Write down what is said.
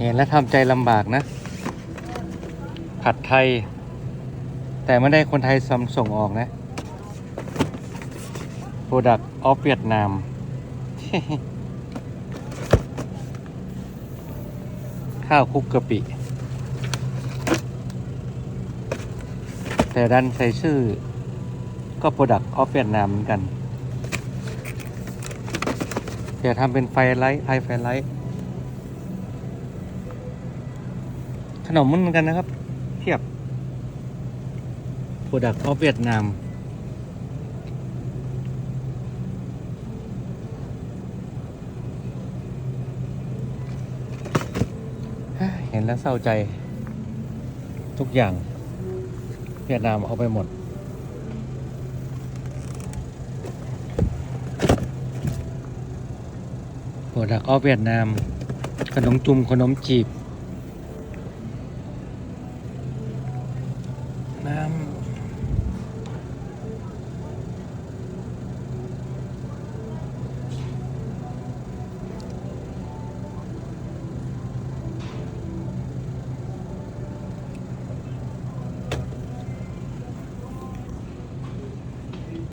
เห็นแล้วทำใจลำบากนะ ผัดไทย แต่ไม่ได้คนไทยซัมส่งออกนะ Product of Vietnam ข้าวคลุกกะปิ แต่ดันใส่ชื่อ ก็ Product of Vietnam เหมือนกันเดี๋ยวทำเป็นไฟไลท์ไอไฟไลท์ ขนมเหมือนกันนะครับ เทียบ Product of Vietnam เห็นแล้วเศร้าใจ ทุกอย่าง เวียดนามเอาไปหมดโปรดักออเวียดนามขนมจุ่มขนมจีบ น้ำ